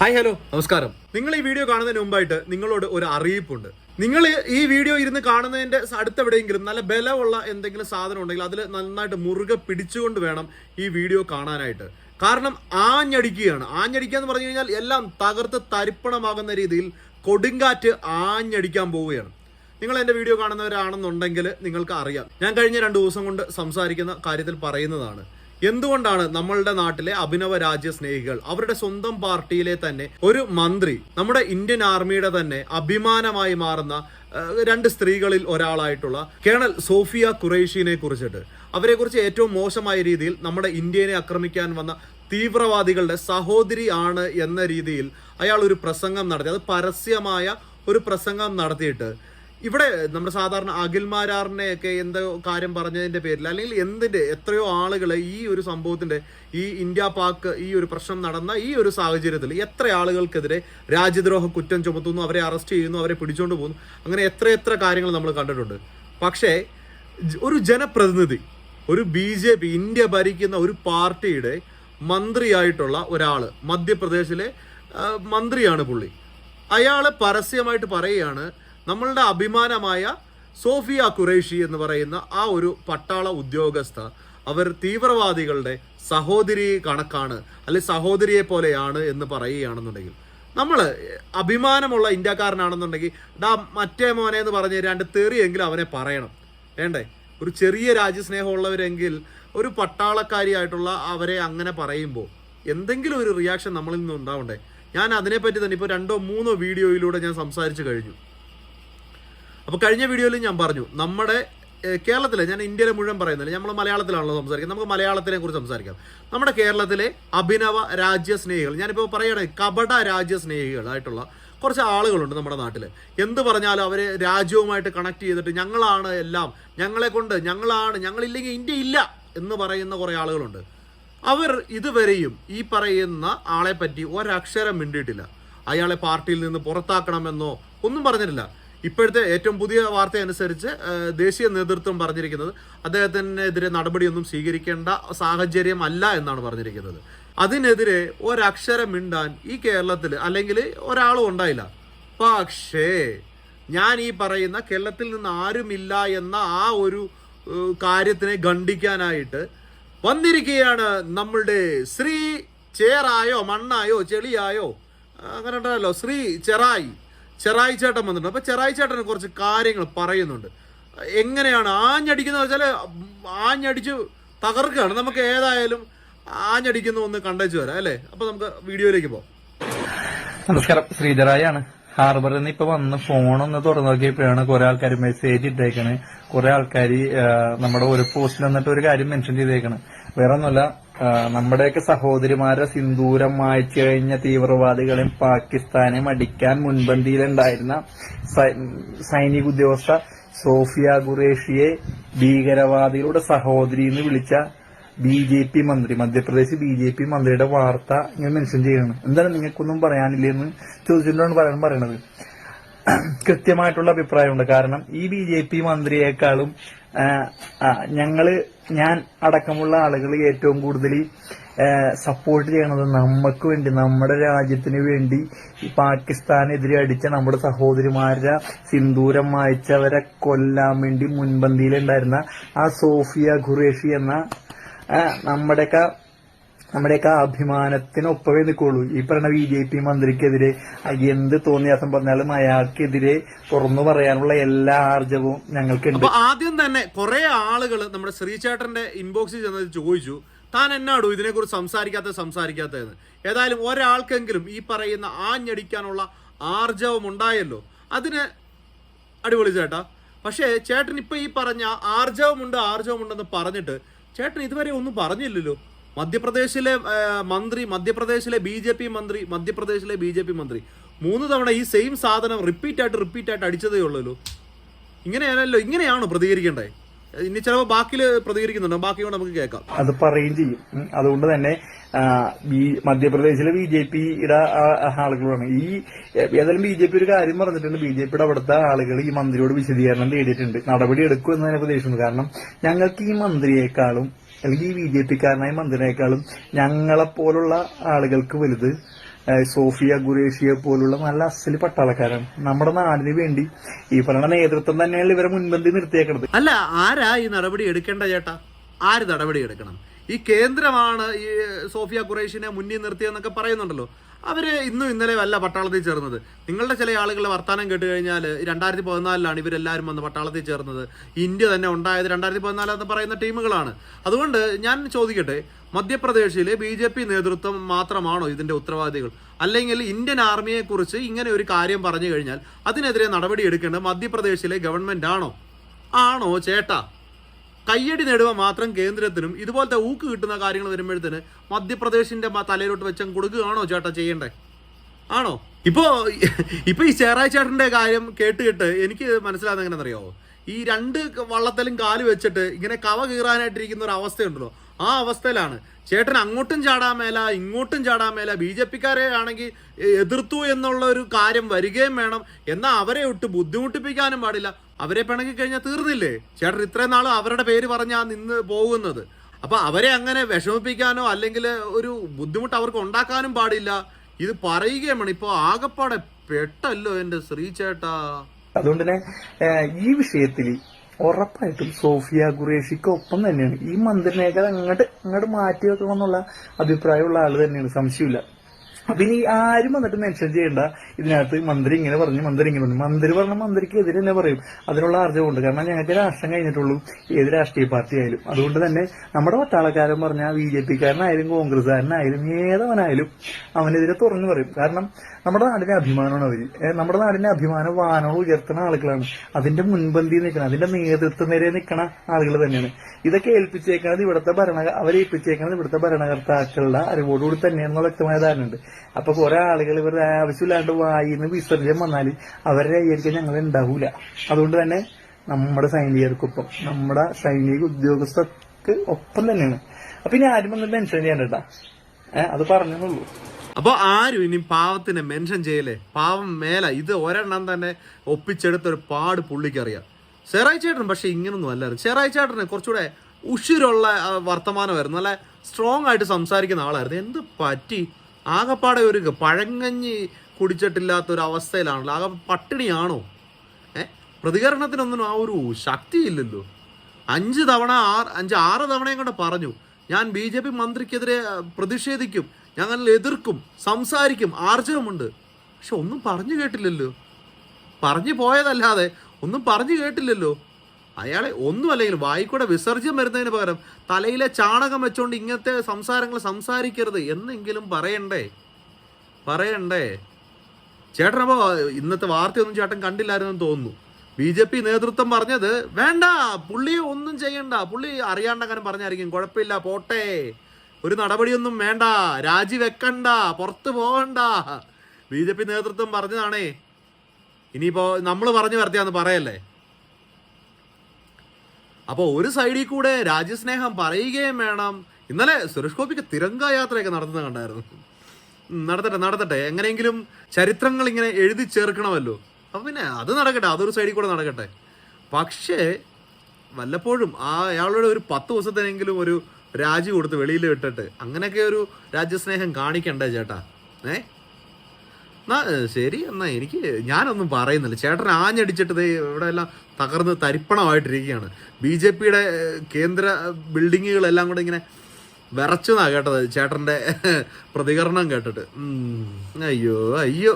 Hi hello. നമസ്കാരം. നിങ്ങൾ ഈ വീഡിയോ കാണുന്നതിന് മുമ്പായിട്ട് നിങ്ങളോട് ഒരു അറിയിപ്പുണ്ട്. നിങ്ങൾ ഈ വീഡിയോ ഇരുന്ന് കാണുന്നതിന്റെ അടുത്തെവിടെയെങ്കിലും നല്ല ബലമുള്ള എന്തെങ്കിലും സാധനം ഉണ്ടെങ്കിൽ അതിൽ നന്നായിട്ട് മുറുകെ പിടിച്ചുകൊണ്ട് വേണം ഈ വീഡിയോ കാണാനായിട്ട്. കാരണം ആഞ്ഞടിക്കുകയാണ്. ആഞ്ഞടിക്കുക എന്ന് പറഞ്ഞു കഴിഞ്ഞാൽ എല്ലാം തകർത്ത് തരിപ്പണമാകുന്ന രീതിയിൽ കൊടുങ്കാറ്റ് ആഞ്ഞടിക്കാൻ പോവുകയാണ്. നിങ്ങൾ എന്റെ വീഡിയോ കാണുന്നവരാണെന്നുണ്ടെങ്കിൽ നിങ്ങൾക്ക് അറിയാം. ഞാൻ കഴിഞ്ഞ രണ്ട് ദിവസം കൊണ്ട് സംസാരിക്കുന്ന കാര്യത്തിൽ പറയുന്നതാണ്. എന്തുകൊണ്ടാണ് നമ്മളുടെ നാട്ടിലെ അഭിനവ രാജ്യ സ്നേഹികൾ അവരുടെ സ്വന്തം പാർട്ടിയിലെ തന്നെ ഒരു മന്ത്രി നമ്മുടെ ഇന്ത്യൻ ആർമിയുടെ തന്നെ അഭിമാനമായി മാറുന്ന രണ്ട് സ്ത്രീകളിൽ ഒരാളായിട്ടുള്ള കേണൽ സോഫിയ ഖുറൈഷിനെ കുറിച്ചിട്ട്. അവരെ കുറിച്ച് ഏറ്റവും മോശമായ രീതിയിൽ നമ്മുടെ ഇന്ത്യനെ ആക്രമിക്കാൻ വന്ന തീവ്രവാദികളുടെ സഹോദരി ആണ് എന്ന രീതിയിൽ അയാൾ ഒരു പ്രസംഗം നടത്തി. അത് പരസ്യമായ ഒരു പ്രസംഗം നടത്തിയിട്ട് ഇവിടെ നമ്മുടെ സാധാരണ അഖിൽമാരാറിനെ ഒക്കെ എന്തോ കാര്യം പറഞ്ഞതിന്റെ പേരിൽ അല്ലെങ്കിൽ എന്തിന്റെ എത്രയോ ആളുകളെ ഈ ഒരു സംഭവത്തിന്റെ ഈ ഇന്ത്യ പാക് ഈ ഒരു പ്രശ്നം നടന്ന ഈ ഒരു സാഹചര്യത്തിൽ എത്ര ആളുകൾക്കെതിരെ രാജ്യദ്രോഹ കുറ്റം ചുമത്തുന്നു അവരെ അറസ്റ്റ് ചെയ്യുന്നു അവരെ പിടിച്ചുകൊണ്ട് പോകുന്നു അങ്ങനെ എത്ര എത്ര കാര്യങ്ങൾ നമ്മൾ കണ്ടിട്ടുണ്ട്. പക്ഷേ ഒരു ജനപ്രതിനിധി ഒരു ബി ജെ പി ഇന്ത്യ ഭരിക്കുന്ന ഒരു പാർട്ടിയുടെ മന്ത്രിയായിട്ടുള്ള ഒരാൾ മധ്യപ്രദേശിലെ മന്ത്രിയാണ് പുള്ളി. അയാൾ പരസ്യമായിട്ട് പറയുകയാണ് നമ്മളുടെ അഭിമാനമായ സോഫിയ ഖുറേഷി എന്ന് പറയുന്ന ആ ഒരു പട്ടാള ഉദ്യോഗസ്ഥ അവർ തീവ്രവാദികളുടെ സഹോദരി കണക്കാണ് അല്ലെ സഹോദരിയെ പോലെയാണ് എന്ന് പറയുകയാണെന്നുണ്ടെങ്കിൽ. നമ്മൾ അഭിമാനമുള്ള ഇന്ത്യക്കാരനാണെന്നുണ്ടെങ്കിൽ ഡാ മറ്റേ മോനെ എന്ന് പറഞ്ഞ് രണ്ട് തെറിയെങ്കിലും അവനെ പറയണം. വേണ്ടേ? ഒരു ചെറിയ രാജ്യസ്നേഹമുള്ളവരെങ്കിൽ ഒരു പട്ടാളക്കാരിയായിട്ടുള്ള അവരെ അങ്ങനെ പറയുമ്പോൾ എന്തെങ്കിലും ഒരു റിയാക്ഷൻ നമ്മളിൽ നിന്ന് ഉണ്ടാവണ്ടേ ഞാൻ അതിനെപ്പറ്റി തന്നെ ഇപ്പോൾ രണ്ടോ മൂന്നോ വീഡിയോയിലൂടെ ഞാൻ സംസാരിച്ചു കഴിഞ്ഞു. അപ്പോൾ കഴിഞ്ഞ വീഡിയോയിൽ ഞാൻ പറഞ്ഞു നമ്മുടെ കേരളത്തിലെ ഞാൻ ഇന്ത്യയിലെ മുഴുവൻ പറയുന്നില്ല നമ്മൾ മലയാളത്തിലാണല്ലോ സംസാരിക്കുന്നത് നമുക്ക് മലയാളത്തിനെ കുറിച്ച് സംസാരിക്കാം. നമ്മുടെ കേരളത്തിലെ അഭിനവ രാജ്യസ്നേഹികൾ ഞാനിപ്പോൾ പറയുകയാണെങ്കിൽ കപട രാജ്യസ്നേഹികളായിട്ടുള്ള കുറച്ച് ആളുകളുണ്ട് നമ്മുടെ നാട്ടിൽ എന്ത് പറഞ്ഞാലും അവർ രാജ്യവുമായിട്ട് കണക്ട് ചെയ്തിട്ട് ഞങ്ങളാണ് എല്ലാം ഞങ്ങളെ കൊണ്ട് ഞങ്ങളാണ് ഞങ്ങളില്ലെങ്കിൽ ഇന്ത്യ ഇല്ല എന്ന് പറയുന്ന കുറേ ആളുകളുണ്ട്. അവർ ഇതുവരെയും ഈ പറയുന്ന ആളെ പറ്റി ഒരക്ഷരം മിണ്ടിയിട്ടില്ല. അയാളെ പാർട്ടിയിൽ നിന്ന് പുറത്താക്കണമെന്നോ ഒന്നും പറഞ്ഞിട്ടില്ല. ഇപ്പോഴത്തെ ഏറ്റവും പുതിയ വാർത്ത അനുസരിച്ച് ദേശീയ നേതൃത്വം പറഞ്ഞിരിക്കുന്നത് അദ്ദേഹത്തിനെതിരെ നടപടിയൊന്നും സ്വീകരിക്കേണ്ട സാഹചര്യം അല്ല എന്നാണ് പറഞ്ഞിരിക്കുന്നത്. അതിനെതിരെ ഒരക്ഷരം മിണ്ടാൻ ഈ കേരളത്തിൽ അല്ലെങ്കിൽ ഒരാളും ഉണ്ടായില്ല. പക്ഷേ ഞാൻ ഈ പറയുന്ന കേരളത്തിൽ നിന്ന് ആരുമില്ല എന്ന ആ ഒരു കാര്യത്തിനെ ഖണ്ഡിക്കാനായിട്ട് വന്നിരിക്കുകയാണ് നമ്മളുടെ ശ്രീ ചേറായോ മണ്ണായോ ചെളിയായോ അങ്ങനെ ഉണ്ടല്ലോ ശ്രീ ചെറായി. ചെറായി ചേട്ടൻ വന്നിട്ടുണ്ട്. അപ്പോൾ ചെറായി ചേട്ടന് കുറച്ച് കാര്യങ്ങൾ പറയുന്നുണ്ട്. എങ്ങനെയാണ് ആഞ്ഞടിക്കുന്ന വെച്ചാൽ ആഞ്ഞടിച്ച് തകർക്കുകയാണ്. നമുക്ക് ഏതായാലും ആഞ്ഞടിക്കുന്ന ഒന്ന് കണ്ടേച്ചു വരാം അല്ലേ? അപ്പോൾ നമുക്ക് വീഡിയോയിലേക്ക് പോകാം നമസ്കാരം. ശ്രീധരായാണ്. ഹാർബറിൽ നിന്ന് ഇപ്പൊ വന്ന് ഫോണൊന്ന് തുറന്നു നോക്കിയപ്പോഴാണ് കുറെ ആൾക്കാർ മെസ്സേജ് ഇട്ടേക്കണ്. കുറെ ആൾക്കാർ നമ്മുടെ ഒരു പോസ്റ്റിൽ വന്നിട്ട് ഒരു കാര്യം മെൻഷൻ ചെയ്തേക്കണ്. വേറെ ഒന്നുമല്ല നമ്മുടെയൊക്കെ സഹോദരിമാരെ സിന്ദൂരം മായ്ച്ചു കഴിഞ്ഞ തീവ്രവാദികളെ പാകിസ്ഥാനെ മടിക്കാൻ മുൻപന്തിയിലുണ്ടായിരുന്ന സൈനിക ഉദ്യോഗസ്ഥ സോഫിയ ഖുറേഷിയെ ഭീകരവാദികളുടെ സഹോദരി എന്ന് വിളിച്ച ബി ജെ പി മന്ത്രി മധ്യപ്രദേശ് ബി ജെ പി മന്ത്രിയുടെ വാർത്ത ഇങ്ങനെ മെൻഷൻ ചെയ്യണം എന്താണ് നിങ്ങൾക്കൊന്നും പറയാനില്ലെന്ന് ചോദിച്ചിട്ടാണ് പറയാൻ പറയണത്? കൃത്യമായിട്ടുള്ള അഭിപ്രായമുണ്ട്. കാരണം ഈ ബി ജെ പി മന്ത്രിയേക്കാളും ഞങ്ങൾ ഞാൻ അടക്കമുള്ള ആളുകൾ ഏറ്റവും കൂടുതൽ സപ്പോർട്ട് ചെയ്യണത് നമുക്ക് വേണ്ടി നമ്മുടെ രാജ്യത്തിന് വേണ്ടി പാകിസ്ഥാനെതിരെ അടിച്ച നമ്മുടെ സഹോദരിമാരുടെ സിന്ദൂരം മായ്ച്ചവരെ കൊല്ലാൻ വേണ്ടി മുൻപന്തിയിലുണ്ടായിരുന്ന ആ സോഫിയ ഖുറേഷി എന്ന നമ്മുടെയൊക്കെ നമ്മുടെയൊക്കെ അഭിമാനത്തിനൊപ്പമേ നിൽക്കുള്ളൂ. ഈ പറഞ്ഞ ബി ജെ പി മന്ത്രിക്കെതിരെ എന്ത് തോന്നിയാസം പറഞ്ഞാലും അയാൾക്കെതിരെ തുറന്നു പറയാനുള്ള എല്ലാ ആർജവും ഞങ്ങൾക്കുണ്ട്. ആദ്യം തന്നെ കുറെ ആളുകൾ നമ്മുടെ ശ്രീചേട്ടന്റെ ഇൻബോക്സിൽ ചെന്നത് ചോദിച്ചു താൻ എന്നാടോ ഇതിനെക്കുറിച്ച് സംസാരിക്കാത്ത സംസാരിക്കാത്തതെന്ന്? ഏതായാലും ഒരാൾക്കെങ്കിലും ഈ പറയുന്ന ആഞ്ഞടിക്കാനുള്ള ആർജവം ഉണ്ടായല്ലോ. അതിന് അടിപൊളി ചേട്ടാ. പക്ഷേ ചേട്ടൻ ഇപ്പൊ ഈ പറഞ്ഞ ആർജവമുണ്ട് ആർജവമുണ്ടെന്ന് പറഞ്ഞിട്ട് ചേട്ടൻ ഇതുവരെ ഒന്നും പറഞ്ഞില്ലല്ലോ. മധ്യപ്രദേശിലെ മന്ത്രി മധ്യപ്രദേശിലെ ബി ജെ പി മന്ത്രി മധ്യപ്രദേശിലെ ബി ജെ പി മന്ത്രി. മൂന്ന് തവണ ഈ സെയിം സാധനം റിപ്പീറ്റ് ആയിട്ട് റിപ്പീറ്റ് ആയിട്ട് അടിച്ചതേ ഉള്ളല്ലോ. ഇങ്ങനെയാണല്ലോ ഇങ്ങനെയാണോ പ്രതികരിക്കേണ്ടേ? ഇനി ചിലപ്പോൾ ബാക്കിൽ പ്രതികരിക്കുന്നുണ്ടോ? ബാക്കി കൊണ്ട് നമുക്ക് കേൾക്കാം. അത് പറയുകയും ചെയ്യും. അതുകൊണ്ട് തന്നെ മധ്യപ്രദേശിലെ ബി ജെ പിയുടെ ആളുകളാണ്. ഈ ഏതായാലും ബി ജെ പി ഒരു കാര്യം പറഞ്ഞിട്ടുണ്ട്. ബി ജെ പിയുടെ അവിടുത്തെ ആളുകൾ ഈ മന്ത്രിയോട് വിശദീകരണം തേടിയിട്ടുണ്ട്. നടപടി എടുക്കുമെന്ന് തന്നെ പ്രതീക്ഷിക്കുന്നു. കാരണം ഞങ്ങൾക്ക് ഈ മന്ത്രിയേക്കാളും അല്ലെങ്കിൽ ഈ ബി ജെ പിക്കാരനായ മന്ത്രിനേക്കാളും ഞങ്ങളെപ്പോലുള്ള ആളുകൾക്ക് വലുത് സോഫിയ ഖുറേഷിയെ പോലുള്ള നല്ല അസൽ പട്ടാളക്കാരാണ്. നമ്മുടെ നാടിന് വേണ്ടി ഈ പറയുന്ന നേതൃത്വം തന്നെയാണ് ഇവരെ മുൻപന്തി നിർത്തിയേക്കുന്നത് അല്ല ആരാ ഈ നടപടി എടുക്കേണ്ട ചേട്ടാ? ആര് നടപടി എടുക്കണം? ഈ കേന്ദ്രമാണ് ഈ സോഫിയ ഖുറേഷിനെ മുന്നിൽ നിർത്തിയെന്നൊക്കെ പറയുന്നുണ്ടല്ലോ. അവർ ഇന്നും ഇന്നലെ അല്ല പട്ടാളത്തിൽ ചേർന്നത്. നിങ്ങളുടെ ചില ആളുകളുടെ വർത്തമാനം കേട്ട് കഴിഞ്ഞാൽ രണ്ടായിരത്തി പതിനാലിലാണ് ഇവരെല്ലാവരും വന്ന് പട്ടാളത്തിൽ ചേർന്നത്. ഇന്ത്യ തന്നെ ഉണ്ടായത് രണ്ടായിരത്തി പതിനാലെന്ന് പറയുന്ന ടീമുകളാണ്. അതുകൊണ്ട് ഞാൻ ചോദിക്കട്ടെ മധ്യപ്രദേശിലെ ബി ജെ പി നേതൃത്വം മാത്രമാണോ ഇതിന്റെ ഉത്തരവാദികൾ? അല്ലെങ്കിൽ ഇന്ത്യൻ ആർമിയെക്കുറിച്ച് ഇങ്ങനെ ഒരു കാര്യം പറഞ്ഞു കഴിഞ്ഞാൽ അതിനെതിരെ നടപടി എടുക്കേണ്ടത് മധ്യപ്രദേശിലെ ഗവൺമെന്റ് ആണോ? ആണോ ചേട്ടാ? കയ്യടി നേടുക മാത്രം കേന്ദ്രത്തിനും ഇതുപോലത്തെ ഊക്ക് കിട്ടുന്ന കാര്യങ്ങൾ വരുമ്പോഴത്തേന് മധ്യപ്രദേശിന്റെ തലയിലോട്ട് വെച്ചം കൊടുക്കുകയാണോ ചേട്ടാ ചെയ്യേണ്ടേ? ആണോ? ഇപ്പോ ഇപ്പൊ ഈ ചേറായി ചേട്ടന്റെ കാര്യം കേട്ട് കേട്ട് എനിക്ക് മനസ്സിലാകുന്ന എങ്ങനെ അറിയാവോ ഈ രണ്ട് വള്ളത്തിലും കാൽ വെച്ചിട്ട് ഇങ്ങനെ കവ കീറാനായിട്ടിരിക്കുന്ന ഒരു അവസ്ഥയുണ്ടല്ലോ. ആ അവസ്ഥയിലാണ്. ചേട്ടൻ അങ്ങോട്ടും ചാടാൻ മേല ഇങ്ങോട്ടും ചാടാൻ മേല. ബി ജെ പിക്കാരെ ആണെങ്കിൽ എതിർത്തു എന്നുള്ള ഒരു കാര്യം വരികയും വേണം. എന്നാൽ അവരെ ഒട്ട് ബുദ്ധിമുട്ടിപ്പിക്കാനും പാടില്ല. അവരെ പിണങ്ങി കഴിഞ്ഞാൽ തീർന്നില്ലേ? ചേട്ടൻ ഇത്രയും നാൾ അവരുടെ പേര് പറഞ്ഞാ നിന്ന് പോകുന്നത്. അപ്പൊ അവരെ അങ്ങനെ വിഷമിപ്പിക്കാനോ അല്ലെങ്കിൽ ഒരു ബുദ്ധിമുട്ട് അവർക്ക് ഉണ്ടാക്കാനും പാടില്ല. ഇത് പറയുകയും വേണം ഇപ്പൊ ആകപ്പാടെ പെട്ടല്ലോ എന്റെ ശ്രീ ചേട്ടാ അതുകൊണ്ട് തന്നെ ഈ വിഷയത്തിൽ ഉറപ്പായിട്ടും സോഫിയ ഖുറേഷിക്ക് ഒപ്പം തന്നെയാണ്. ഈ മന്ത്രിനേക്കാൾ അങ്ങോട്ട് അങ്ങോട്ട് മാറ്റി വെക്കണമെന്നുള്ള അഭിപ്രായമുള്ള ആൾ തന്നെയാണ്. സംശയമില്ല. അപ്പൊ ഇനി ആരും വന്നിട്ട് മെൻഷൻ ചെയ്യണ്ട. ഇതിനകത്ത് മന്ത്രി ഇങ്ങനെ പറഞ്ഞു മന്ത്രി ഇങ്ങനെ പറഞ്ഞു. മന്ത്രി പറഞ്ഞ മന്ത്രിക്ക് എതിരെ തന്നെ പറയും. അതിനുള്ള ആർജവമുണ്ട് കാരണം ഞങ്ങൾക്ക് രാഷ്ട്രം കഴിഞ്ഞിട്ടുള്ളൂ. ഏത് രാഷ്ട്രീയ പാർട്ടി ആയാലും. അതുകൊണ്ട് തന്നെ നമ്മുടെ പട്ടാളക്കാരൻ പറഞ്ഞാൽ ബി ജെ പിക്കാരനായാലും കോൺഗ്രസ്സുകാരനായാലും ഏതവനായാലും അവനെതിരെ തുറന്നു പറയും. കാരണം നമ്മുടെ നാടിന്റെ അഭിമാനമാണ് അവർ. നമ്മുടെ നാടിന്റെ അഭിമാനം വാനോളം ഉയർത്തുന്ന ആളുകളാണ്. അതിന്റെ മുൻപന്തി നിൽക്കണം അതിന്റെ നേതൃത്വം വരെ നിൽക്കണ ആളുകൾ തന്നെയാണ്. ഇതൊക്കെ ഏൽപ്പിച്ചേക്കണത് ഇവിടുത്തെ ഭരണ അവരേൽപ്പിച്ചേക്കുന്നത് ഇവിടുത്തെ ഭരണകർത്താക്കളുടെ അറിവോടുകൂടി തന്നെയാണെന്ന് വ്യക്തമായ ധാരണയുണ്ട്. അപ്പൊ കുറെ ആളുകൾ ഇവരുടെ ആവശ്യമില്ലാണ്ട് വായിന്ന് വിസർജ്യം വന്നാൽ അവരുടെ കൈയായിരിക്കും ഞങ്ങൾ ഉണ്ടാവൂല. അതുകൊണ്ട് തന്നെ നമ്മുടെ സൈനികർക്കൊപ്പം നമ്മുടെ സൈനിക ഉദ്യോഗസ്ഥർക്ക് ഒപ്പം തന്നെയാണ്. അപ്പൊ ഇനി ആരും വന്ന് മെൻഷൻ ചെയ്യണ്ടട്ടാ ഏഹ് അത് പറഞ്ഞെന്നുള്ളൂ. അപ്പൊ ആരും ഇനി പാവത്തിനെ മെൻഷൻ ചെയ്യലേ പാവം മേല. ഇത് ഒരെണ്ണം തന്നെ ഒപ്പിച്ചെടുത്ത ഒരു പാട് പുള്ളിക്കറിയാം. ചെറായി ചേട്ടൻ പക്ഷെ ഇങ്ങനൊന്നും അല്ലായിരുന്നു ചെറായി ചേട്ടന് കുറച്ചുകൂടെ ഉഷിരുള്ള വർത്തമാനമായിരുന്നു. നല്ല സ്ട്രോങ് ആയിട്ട് സംസാരിക്കുന്ന ആളായിരുന്നു. എന്ത് പറ്റി? ആകപ്പാടെ ഒരു പഴങ്ങഞ്ഞി കുടിച്ചിട്ടില്ലാത്ത ഒരു അവസ്ഥയിലാണല്ലോ ആകെ പട്ടിണിയാണോ? ഏ? പ്രതികരണത്തിനൊന്നും ആ ഒരു ശക്തിയില്ലല്ലോ. അഞ്ച് തവണ ആറ് അഞ്ച് ആറ് തവണയും കൂടെ പറഞ്ഞു. ഞാൻ ബി ജെ പി മന്ത്രിക്കെതിരെ പ്രതിഷേധിക്കും ഞങ്ങൾ എതിർക്കും സംസാരിക്കും ആർജവമുണ്ട്. പക്ഷെ ഒന്നും പറഞ്ഞു കേട്ടില്ലല്ലോ. പറഞ്ഞു പോയതല്ലാതെ ഒന്നും പറഞ്ഞു കേട്ടില്ലല്ലോ. അയാളെ ഒന്നും അല്ലെങ്കിൽ വായിക്കൂടെ വിസർജ്യം വരുന്നതിന് പകരം തലയിലെ ചാണകം വെച്ചുകൊണ്ട് ഇങ്ങനത്തെ സംസാരങ്ങൾ സംസാരിക്കരുത് എന്നെങ്കിലും പറയണ്ടേ? പറയണ്ടേ? ചേട്ടൻ ഇന്നത്തെ വാർത്തയൊന്നും ചേട്ടൻ കണ്ടില്ലായിരുന്നെന്ന് തോന്നുന്നു. ബി ജെ പി നേതൃത്വം പറഞ്ഞത് വേണ്ട പുള്ളി ഒന്നും ചെയ്യണ്ട. പുള്ളി അറിയാണ്ടങ്ങനെ പറഞ്ഞായിരിക്കും. കുഴപ്പമില്ല പോട്ടെ. ഒരു നടപടിയൊന്നും വേണ്ട. രാജിവെക്കണ്ട. പുറത്തു പോകണ്ട. ബി ജെ പി നേതൃത്വം പറഞ്ഞതാണേ. ഇനിയിപ്പോ നമ്മൾ പറഞ്ഞു വരത്തിയാന്ന് പറയല്ലേ? അപ്പോൾ ഒരു സൈഡിൽ കൂടെ രാജ്യസ്നേഹം പറയുകയും വേണം. ഇന്നലെ സുരേഷ് ഗോപിക്ക് തിരങ്ക യാത്രയൊക്കെ നടത്തുന്നത് കണ്ടായിരുന്നു. നടത്തട്ടെ നടത്തട്ടെ. എങ്ങനെയെങ്കിലും ചരിത്രങ്ങൾ ഇങ്ങനെ എഴുതി ചേർക്കണമല്ലോ. അപ്പം പിന്നെ അത് നടക്കട്ടെ അതൊരു സൈഡിൽ കൂടെ നടക്കട്ടെ. പക്ഷേ വല്ലപ്പോഴും ആ അയാളുടെ ഒരു പത്ത് ദിവസത്തിനെങ്കിലും ഒരു രാജി കൊടുത്ത് വെളിയിൽ വിട്ടിട്ട് അങ്ങനെയൊക്കെ ഒരു രാജ്യസ്നേഹം കാണിക്കണ്ടേ ചേട്ടാ? ഏ? എന്നാ ശരി എന്നാ എനിക്ക് ഞാനൊന്നും പറയുന്നില്ല. ചേട്ടൻ ആഞ്ഞടിച്ചിട്ട് ഇവിടെ എല്ലാം തകർന്ന് തരിപ്പണമായിട്ടിരിക്കുകയാണ്. ബി ജെ പിയുടെ കേന്ദ്ര ബിൽഡിങ്ങുകളെല്ലാം കൂടെ ഇങ്ങനെ വിറച്ചെന്നാ കേട്ടത് ചേട്ടന്റെ പ്രതികരണം കേട്ടിട്ട്. അയ്യോ അയ്യോ.